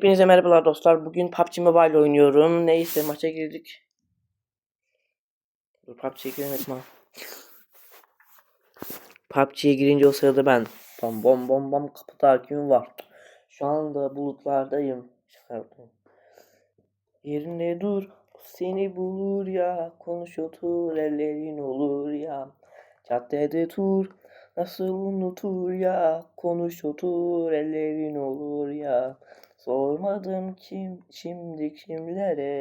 Hepinize merhabalar dostlar. Bugün PUBG Mobile oynuyorum. Neyse maça girdik. Dur PUBG'ye giremedim ha. PUBG'ye girince o sırada ben bom bom bom bom kapı takibim var. Şu anda bulutlardayım. Yaptım. Yerinde dur. Seni bulur ya. Konuş otur ellerin olur ya. Caddede tur. Nasıl unutur ya. Konuş otur ellerin olur ya. Sormadım kim şimdi kimlere?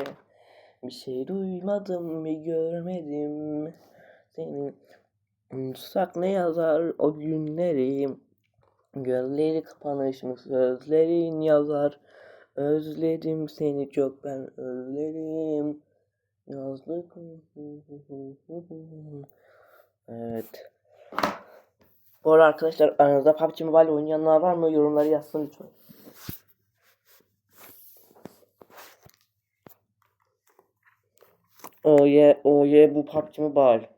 Bir şey duymadım bir görmedim. Seni unutsak ne yazar o günleri? Gözleri kapanış mı sözlerin yazar? Özledim seni çok ben özledim. Yazdık Evet. Bu arada arkadaşlar aranızda PUBG Mobile oynayanlar var mı? Yorumları yazsın lütfen. Oye oye bu PUBG Mobile.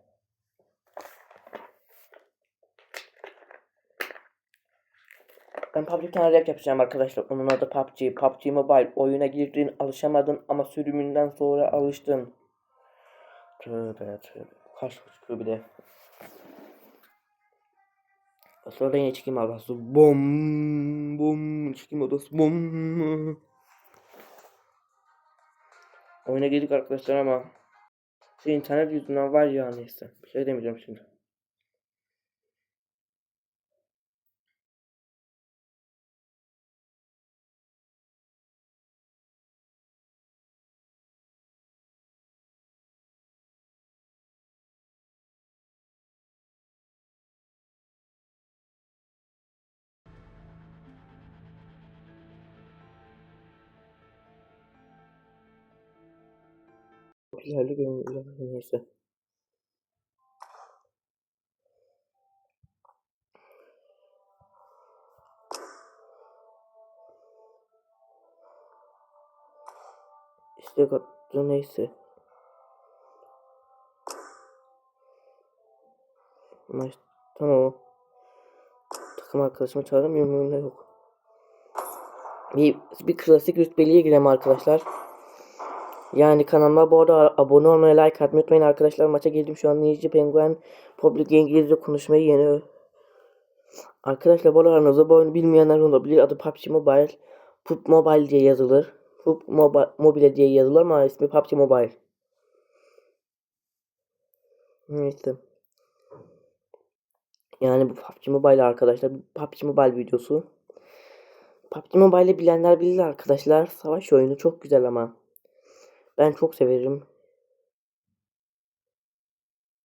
Ben PUBG'den rap yapacağım arkadaşlar. Onun adı PUBG. PUBG Mobile. Oyuna girdin alışamadın ama sürümünden sonra alıştın. Tövbe tövbe. Kaç çıkıyor bir de. Sonra yine çekim adası. Bom bom. Çekim adası. Bom. Oyuna girdik arkadaşlar ama şu internet yüzünden var ya neyse. Bir şey demeyeceğim şimdi. İlerle görünüyor neyse. İşte attı neyse. İşte, tamam. Takım arkadaşımı çağıramıyor muyum ne yok. Bir, bir klasik rütbeliye girelim arkadaşlar. Yani kanalıma bu arada abone olmayı, like atmayı unutmayın arkadaşlar. Maça girdim şu an İngilizce Penguen Public İngilizce konuşmayı yeni. Arkadaşlar bu aranızda bu oyunu bilmeyenler olabilir. Adı PUBG Mobile. PUBG Mobile diye yazılır. PUBG Mobile, Mobile diye yazılır ama ismi PUBG Mobile. Neyse. Yani bu PUBG Mobile arkadaşlar. Bu PUBG Mobile videosu. PUBG Mobile'i bilenler bilir arkadaşlar. Savaş oyunu çok güzel ama. Ben çok severim.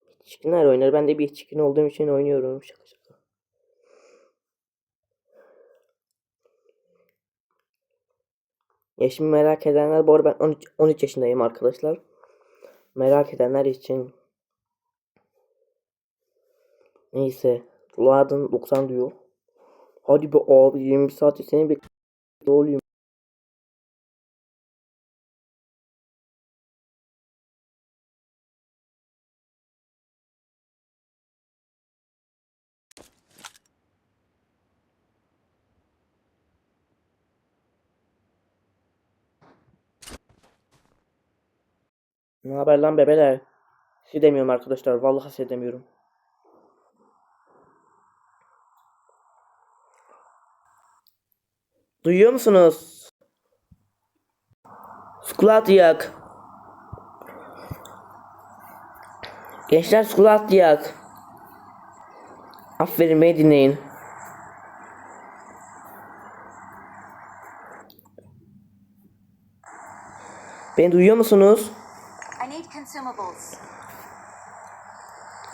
Yetişkinler oynar. Ben de bir yetişkin olduğum için oynuyorum. Şaka şaka. Yaşımı merak edenler bu arada ben 13, 13 yaşındayım arkadaşlar. Merak edenler için. Neyse. Laden 90 diyor. Hadi be abi 20 saat seni bekliyorum. Ne haber lan bebeler? Sizi demiyorum arkadaşlar. Vallahi sizi demiyorum. Duyuyor musunuz? Squat yak. Gençler squat yak. Aferin beni dinleyin. Beni duyuyor musunuz? Consumables.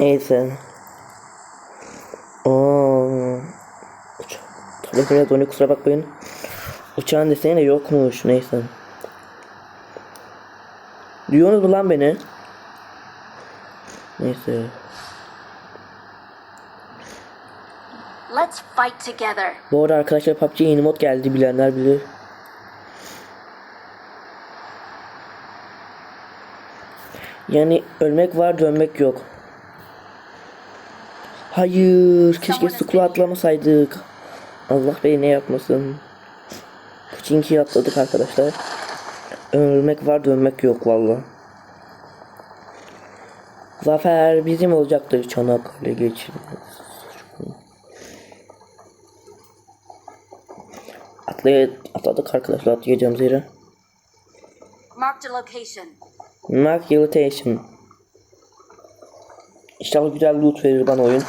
Neyse. Oo. Tabii biraz donuyor kusura bakmayın. Uçağın deseni de yokmuş. Neyse. Duyuyorsunuz mu lan beni? Neyse. Let's fight together. Bu arada arkadaşlar PUBG yeni mod geldi bilenler bilir. Yani ölmek var dönmek yok. Hayır keşke squat atlamasaydık. Allah beni ne yapmasın. Pochinki'yi atladık arkadaşlar. Ölmek var dönmek yok valla. Zafer bizim olacaktır Çanakkale geçirmez. Atlaya, atladık arkadaşlar atlayacağımız yere. Marked a location. Mark Irritation. İnşallah güzel loot verir bana oyun.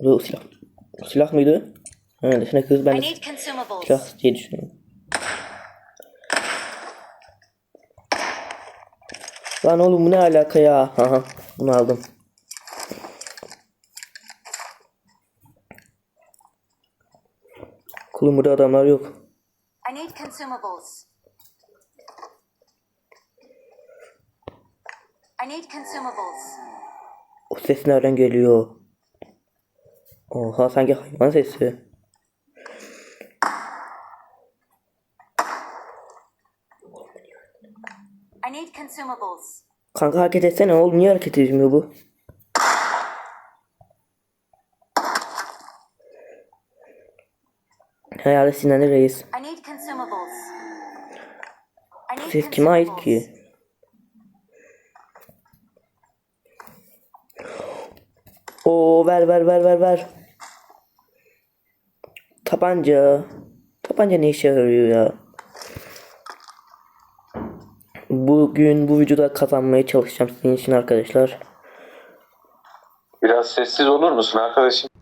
Bu silah. Silah mıydı? Ha, dışına kız ben de silah diye düşünüyorum. Lan oğlum bu ne alaka ya? Aha, bunu aldım. Kulum burada adamlar yok. I need consumables. I need consumables. O ses nereden geliyor? Oha sanki hayvan sesi. I need consumables. Kanka hareket etsene oğlum niye hareket etmiyor bu? Herhalde Sinan'ı reis. Ses kime ait ki? Oo ver ver ver ver ver. Tabanca. Tabanca ne işe yarıyor ya? Bugün bu videoda kazanmaya çalışacağım sizin için arkadaşlar. Biraz sessiz olur musun arkadaşım?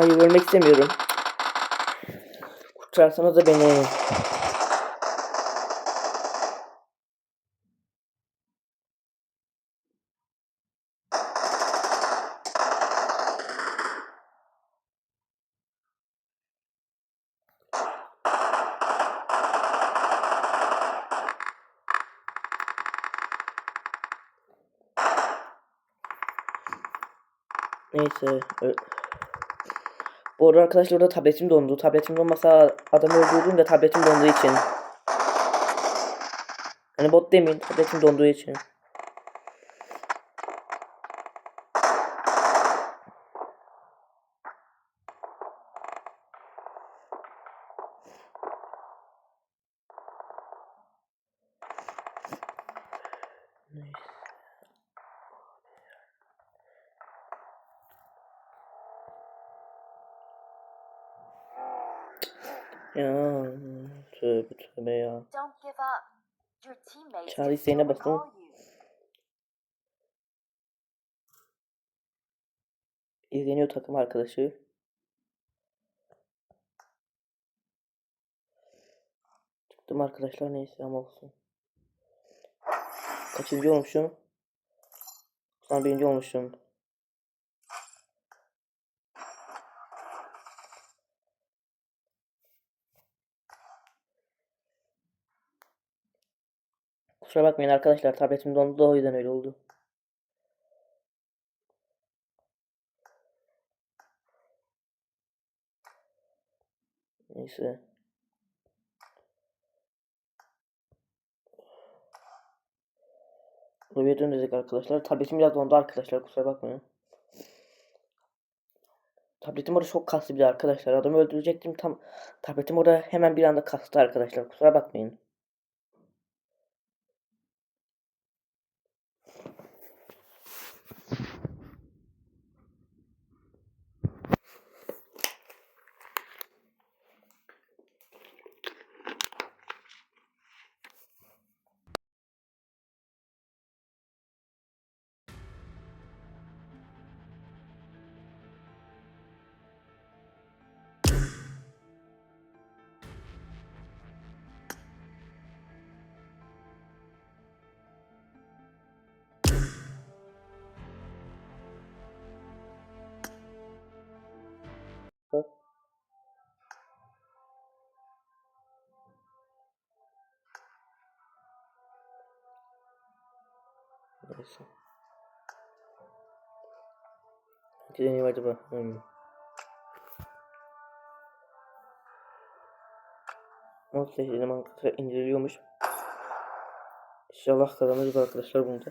Hayır ölmek istemiyorum. Kurtarsanız da beni. Neyse. ö- Bu arada arkadaşlar orada tabletim dondu. Tabletim donmasa adamı öldürdüm de tabletim donduğu için. Hani bot demeyin tabletim donduğu için. Ya tövbe tövbe ya. Charlie Zeynep basın. İzleniyor takım arkadaşı. Çıktım arkadaşlar neyse ama olsun. Kaçıncı olmuşum? 91. olmuşum. Kusura bakmayın arkadaşlar tabletim dondu da o yüzden öyle oldu. Neyse. Buraya dönecek arkadaşlar. Tabletim biraz dondu arkadaşlar kusura bakmayın. Tabletim orada çok kastı bir arkadaşlar. Adamı öldürecektim tam. Tabletim orada hemen bir anda kastı arkadaşlar. Kusura bakmayın. Neyse. Bir deneyim acaba. Hmm. Not seçelim arkadaşlar indiriliyormuş. İnşallah kazanırız arkadaşlar bunu da.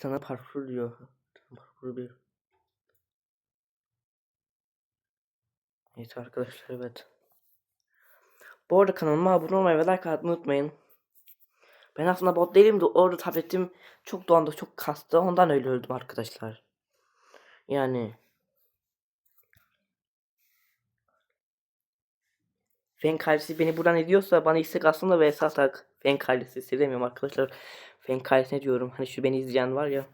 Tane parkur diyor. Parkur bir. Evet arkadaşlar evet. Bu arada kanalıma abone olmayı ve like atmayı unutmayın. Ben aslında bot değilim de orada tabletim çok dolandı çok kastı ondan öyle öldüm arkadaşlar. Yani. Fen kalesi beni buradan ediyorsa bana istek aslında ve esas olarak Fen kalesi sevmiyorum arkadaşlar. Fen kalesine diyorum hani şu beni izleyen var ya.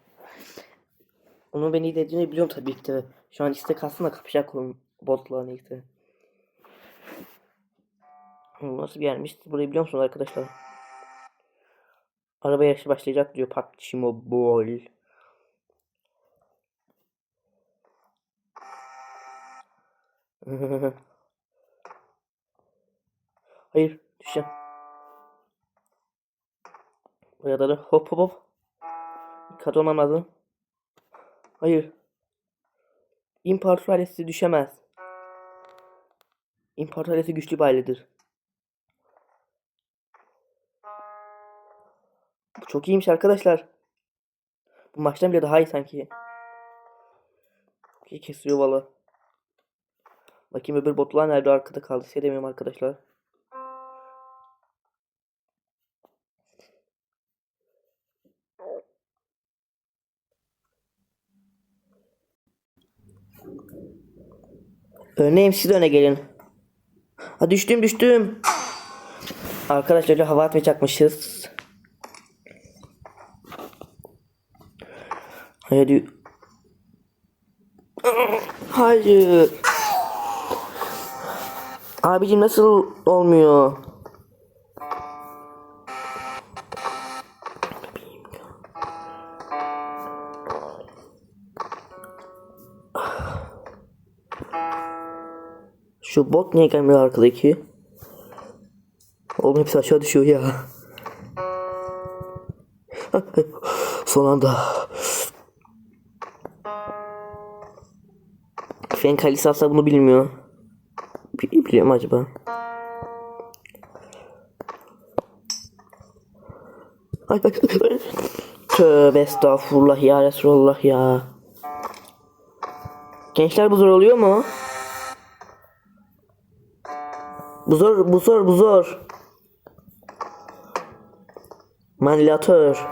Onun beni izlediğini biliyorum tabii ki de. Şu an istek aslında kapışacak onun botla neyse. Hı, Nasıl bir yermiş? Burayı biliyor musunuz arkadaşlar? Araba yarışı başlayacak diyor PUBG Mobile. Hayır düşeceğim. Buraya da hop hop hop. Dikkat olmam. Hayır. İmparator ailesi düşemez. İmparator ailesi güçlü bir ailedir. Bu çok iyiymiş arkadaşlar. Bu maçtan bile daha iyi sanki. İyi kesiyor valla. Bakayım öbür botlar nerede arkada kaldı. Seyredemiyorum arkadaşlar. Öneyim siz öne gelin. Ha düştüm düştüm. Arkadaşlar hava atmayacakmışız. Hayır. Hayır. Abicim nasıl olmuyor? Şu bot niye gelmiyor arkadaki? Oğlum hepsi aşağı düşüyor ya. Son anda. Fen kalisi asla bunu bilmiyor. Bi- Biliyor mu acaba? Ay, ay, ay. Tövbe estağfurullah ya Resulallah ya. Gençler bu zor oluyor mu? Bu zor, bu zor, bu zor. Manilatör.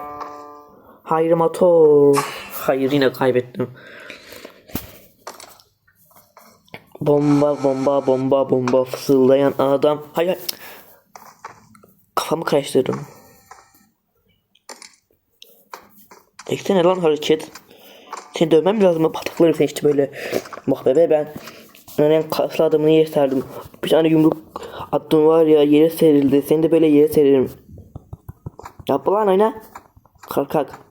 Hayrimatör. Hayır yine kaybettim. Bomba bomba bomba bomba fısıldayan adam. Hayır. hayır. Kafamı karıştırdım. Ekte ne lan hareket? Seni dövmem lazım mı? Patakları seçti böyle. Bak bebe ben önen kaslı adamını yere serdim. Bir tane yumruk attım var ya yere serildi. Seni de böyle yere seririm. Yap lan oyna. Kalk kalk.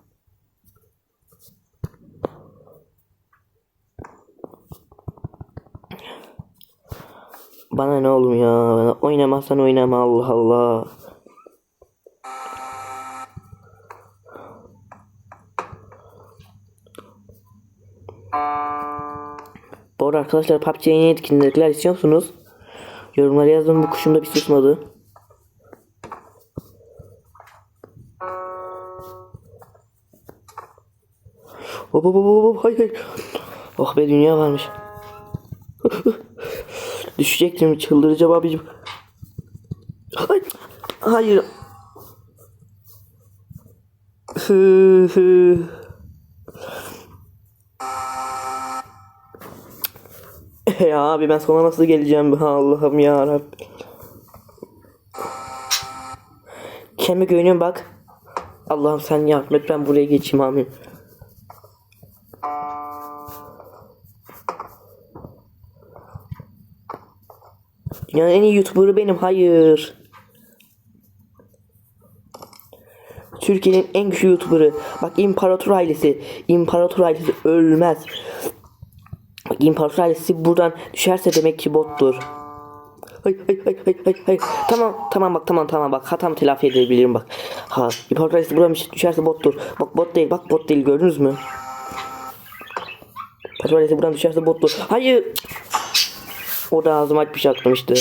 Bana ne oğlum ya? Oynamazsan oynama Allah Allah. Bu arada arkadaşlar PUBG'ye yeni etkinlikler istiyor musunuz? Yorumlara yazın bu kuşum da bir susmadı. Hop hop hop hop hayır hayır. Oh be dünya varmış. Düşecektim çıldıracağım abicim. Ay, hayır. Ya abi ben sana nasıl geleceğim Allah'ım ya Rabbim. Kemik oynuyorum bak. Allah'ım sen et ben buraya geçeyim amin. Dünyanın en iyi YouTuber'ı benim. Hayır. Türkiye'nin en güçlü YouTuber'ı. Bak İmparator ailesi. İmparator ailesi ölmez. İmparator buradan düşerse demek ki bottur. Hay hay hay hay hay hay. Tamam tamam bak tamam tamam bak hatam telafi edebilirim bak. Ha İmparator ailesi buradan düşerse bottur. Bak bot değil bak bot değil gördünüz mü? İmparator buradan düşerse bottur. Hayır. O da ağzıma açmış aklım işte.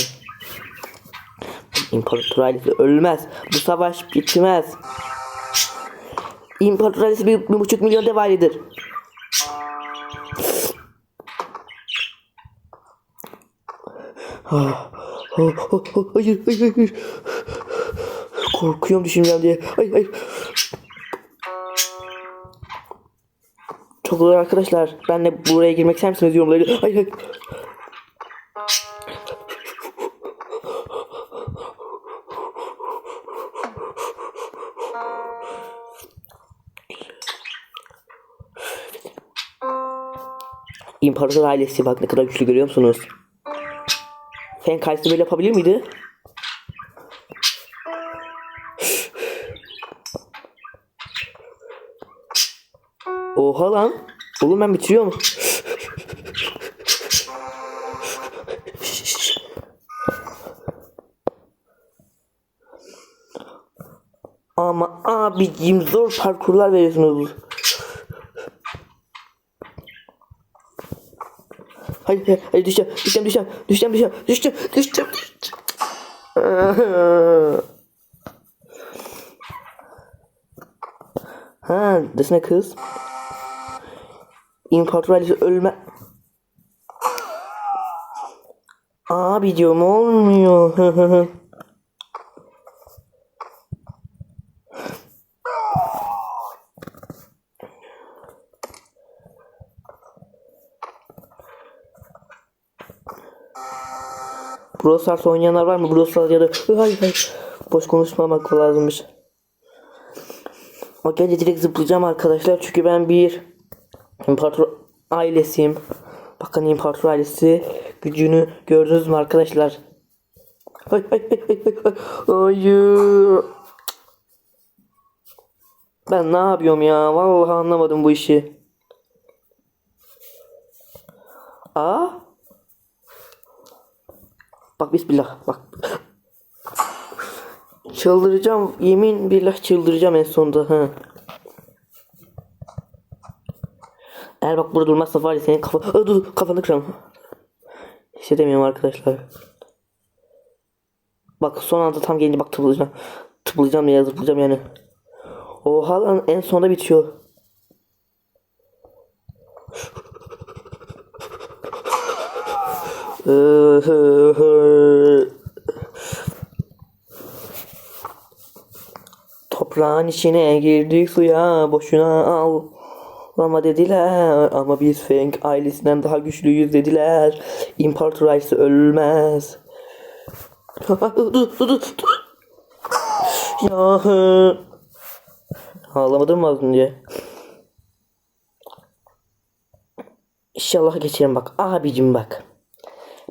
İmparator ailesi ölmez. Bu savaş bitmez. İmparator bir, bir buçuk milyon dev. Hayır, hayır, hayır. Korkuyorum düşüneceğim diye. Hayır, hayır. Çok zor arkadaşlar. Ben de buraya girmek ister misiniz yorumları? Hayır, hayır. İmparator ailesi bak ne kadar güçlü görüyor musunuz? Fen karşısında böyle yapabilir miydi? Oha lan. Oğlum ben bitiriyorum. Ama abicim zor parkurlar veriyorsunuz. Hayır, hayır düşeceğim, düşeceğim, düşeceğim, düşeceğim, düşeceğim, düşeceğim, düşeceğim. Ha, desene kız. İmparator ölme. Abi diyorum olmuyor. Brawl Stars oynayanlar var mı? Brawl Stars ya da... Hayır hayır. Boş konuşmamak lazımmış. Önce direkt zıplayacağım arkadaşlar. Çünkü ben bir imparator ailesiyim. Bakın imparator ailesi gücünü gördünüz mü arkadaşlar? Hayır. Hayır. Ben ne yapıyorum ya? Vallahi anlamadım bu işi. Aa? Bak bismillah bak. Çıldıracağım. Yemin billah çıldıracağım en sonunda. Ha. Eğer bak burada durmazsa var ya senin kafa... Aa, dur kafanı kırarım. Hissedemiyorum arkadaşlar. Bak son anda tam gelince bak tıplayacağım. Tıplayacağım ya zıplayacağım yani. Oha lan en sonunda bitiyor. Toprağın içine girdik suya boşuna al. Ama dediler ama biz Feng ailesinden daha güçlüyüz dediler. İmparator ailesi ölmez. Ya. Ağlamadım mı az önce? İnşallah geçerim bak abicim bak.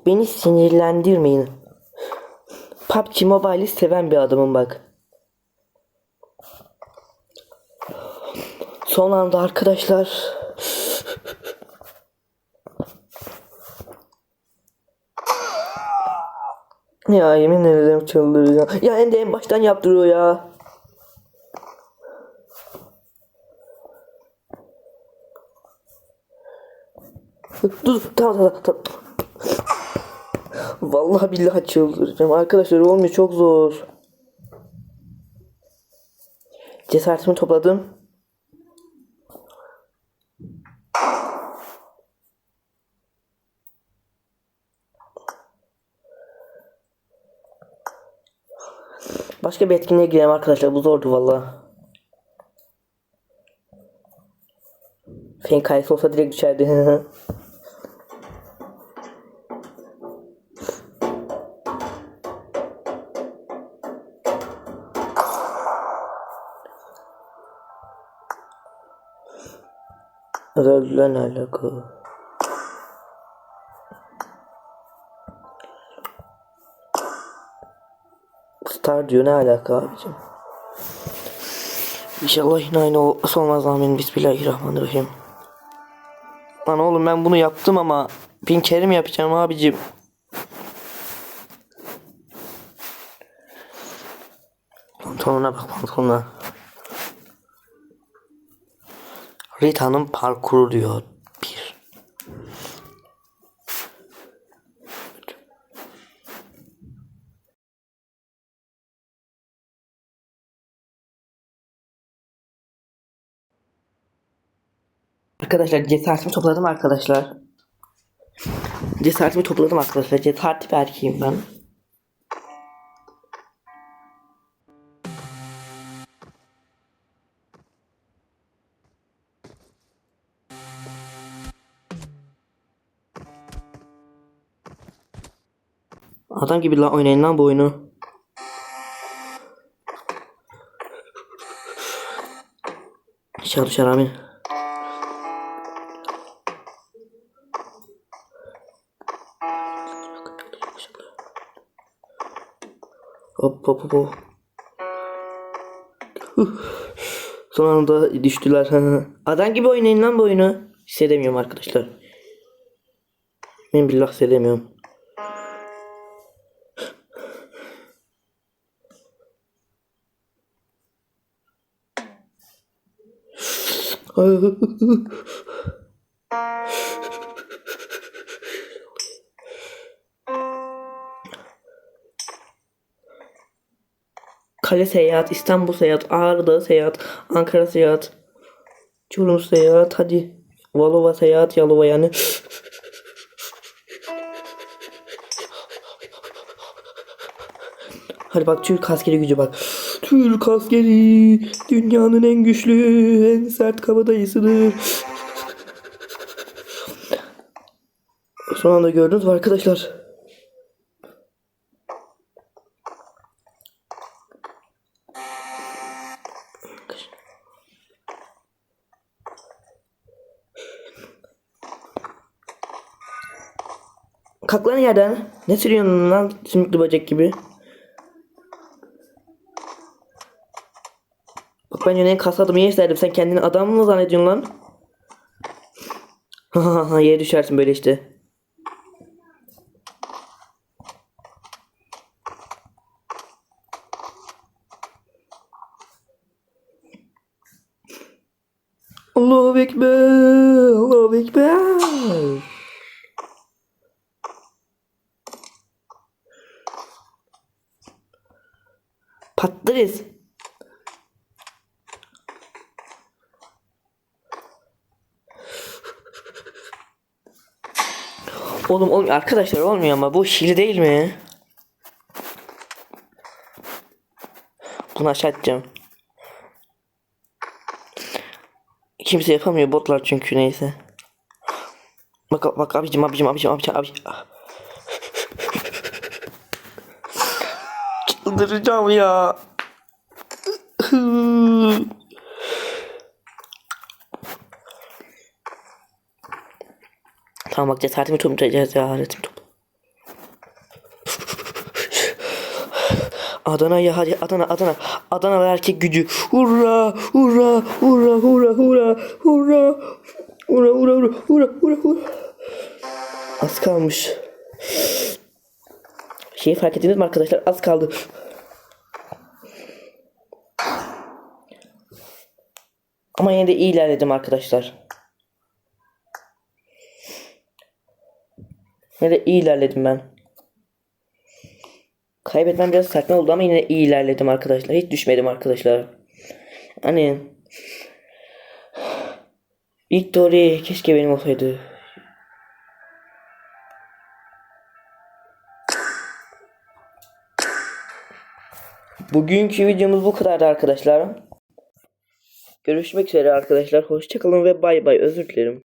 Beni sinirlendirmeyin. PUBG Mobile'i seven bir adamım bak. Son anda arkadaşlar. Ya yemin ederim çıldıracağım. Ya en de en baştan yaptırıyor ya. Dur tamam tamam tamam. Vallahi billahi çıldıracağım. Arkadaşlar olmuyor çok zor. Cesaretimi topladım. Başka bir etkinliğe girelim arkadaşlar. Bu zordu valla. Fen kayısı olsa direkt düşerdi. Öldüler ne alaka? Star diyor ne alaka abicim? İnşallah yine aynı ol- olmaz amin. Bismillahirrahmanirrahim. Lan oğlum ben bunu yaptım ama bin kere yapacağım abicim? Pantolona bak pantolona. Rita'nın parkuru diyor. Bir. Arkadaşlar cesaretimi topladım arkadaşlar. Cesaretimi topladım arkadaşlar. Cesaretli bir erkeğim ben. Adam gibi lan oynayın lan bu oyunu. İnşallah düşer amin. Hop hop hop hop. Son anda düştüler. Adam gibi oynayın lan bu oyunu. Hissedemiyorum arkadaşlar. Ben billah hissedemiyorum. Kale seyahat, İstanbul seyahat, Ağrı seyahat, Ankara seyahat, Çorum seyahat, hadi. Valova seyahat, Yalova yani. Hadi bak Türk askeri gücü bak. Türk askeri dünyanın en güçlü, en sert kabadayısıdır. Son anda gördünüz mü arkadaşlar? Kalk lan yerden. Ne sürüyorsun lan sümüklü böcek gibi? Ben yine kasadım iyi isterdim. Sen kendini adam mı zannediyorsun lan? Ha yere düşersin böyle işte. Oğlum oğlum arkadaşlar olmuyor ama bu hile değil mi? Bunu aşağı atacağım. Kimse yapamıyor botlar çünkü neyse. Bak bak abicim abicim abicim abicim abicim. Çıldıracağım ya. Tamam bak cesaretimi toplayacağız cesaretimi topla. Adana ya hadi Adana Adana Adana erkek gücü hurra hurra hurra hurra hurra hurra hurra hurra hurra hurra hurra hurra Az kalmış Şeyi fark ettiniz mi arkadaşlar az kaldı Ama yine de iyi ilerledim arkadaşlar Yine de iyi ilerledim ben Kaybetmem biraz saçma oldu ama yine iyi ilerledim arkadaşlar. Hiç düşmedim arkadaşlar. Hani Victory keşke benim olsaydı. Bugünkü videomuz bu kadardı arkadaşlar. Görüşmek üzere arkadaşlar. Hoşçakalın ve bay bay. Özür dilerim.